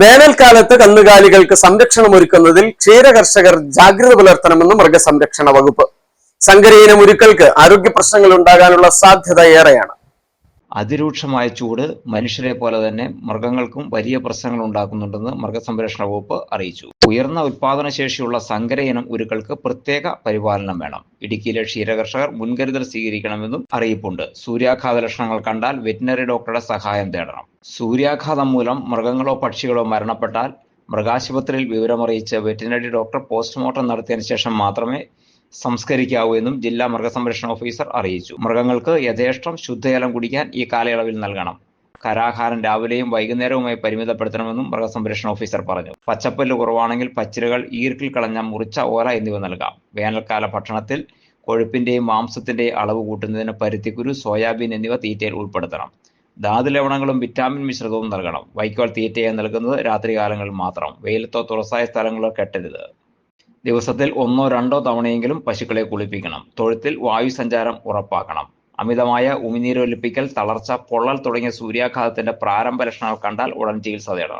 വേനൽക്കാലത്ത് കന്നുകാലികൾക്ക് സംരക്ഷണം ഒരുക്കുന്നതിൽ ക്ഷീരകർഷകർ ജാഗ്രത പുലർത്തണമെന്ന് മൃഗസംരക്ഷണ വകുപ്പ്. സങ്കരയിനം ഉരുക്കൾക്ക് ആരോഗ്യ പ്രശ്നങ്ങൾ ഉണ്ടാകാനുള്ള സാധ്യത ഏറെയാണ്. അതിരൂക്ഷമായ ചൂട് മനുഷ്യരെ പോലെ തന്നെ മൃഗങ്ങൾക്കും വലിയ പ്രശ്നങ്ങൾ ഉണ്ടാക്കുന്നുണ്ടെന്ന് മൃഗസംരക്ഷണ വകുപ്പ് അറിയിച്ചു. ഉയർന്ന ഉൽപാദന ശേഷിയുള്ള സങ്കര ഇനം ഉരുക്കൾക്ക് പ്രത്യേക പരിപാലനം വേണം. ഇടുക്കിയിലെ ക്ഷീരകർഷകർ മുൻകരുതൽ സ്വീകരിക്കണമെന്നും അറിയിപ്പുണ്ട്. സൂര്യാഘാത ലക്ഷണങ്ങൾ കണ്ടാൽ വെറ്റിനറി ഡോക്ടറുടെ സഹായം തേടണം. സൂര്യാഘാതം മൂലം മൃഗങ്ങളോ പക്ഷികളോ മരണപ്പെട്ടാൽ മൃഗാശുപത്രിയിൽ വിവരമറിയിച്ച് വെറ്റിനറി ഡോക്ടർ പോസ്റ്റ്മോർട്ടം നടത്തിയതിനു ശേഷം മാത്രമേ സംസ്കരിക്കാവൂ എന്നും ജില്ലാ മൃഗസംരക്ഷണ ഓഫീസർ അറിയിച്ചു. മൃഗങ്ങൾക്ക് യഥേഷ്ടം ശുദ്ധജലം കുടിക്കാൻ ഈ കാലയളവിൽ നൽകണം. കരാഹാരം രാവിലെയും വൈകുന്നേരവുമായി പരിമിതപ്പെടുത്തണമെന്നും മൃഗസംരക്ഷണ ഓഫീസർ പറഞ്ഞു. പച്ചപ്പല്ല് കുറവാണെങ്കിൽ പച്ചിലകൾ ഈർക്കിൽ കളഞ്ഞ മുറിച്ച ഓല എന്നിവ നൽകാം. വേനൽക്കാല ഭക്ഷണത്തിൽ കൊഴുപ്പിന്റെയും മാംസത്തിന്റെയും അളവ് കൂട്ടുന്നതിന് പരുത്തിക്കുരു സോയാബീൻ എന്നിവ തീറ്റയിൽ ഉൾപ്പെടുത്തണം. ധാതു ലവണങ്ങളും വിറ്റാമിൻ മിശ്രിതവും നൽകണം. വൈക്കോൽ തീറ്റയായി നൽകുന്നത് രാത്രികാലങ്ങളിൽ മാത്രം. വെയിലത്തോ തുറസായ സ്ഥലങ്ങളോ കെട്ടരുത്. ദിവസത്തിൽ ഒന്നോ രണ്ടോ തവണയെങ്കിലും പശുക്കളെ കുളിപ്പിക്കണം. തൊഴുത്തിൽ വായു സഞ്ചാരം ഉറപ്പാക്കണം. അമിതമായ ഉമിനീരൊലിപ്പിക്കൽ തളർച്ച പൊള്ളൽ തുടങ്ങിയ സൂര്യാഘാതത്തിന്റെ പ്രാരംഭ ലക്ഷണങ്ങൾ കണ്ടാൽ ഉടൻ ചികിത്സ തേടണം.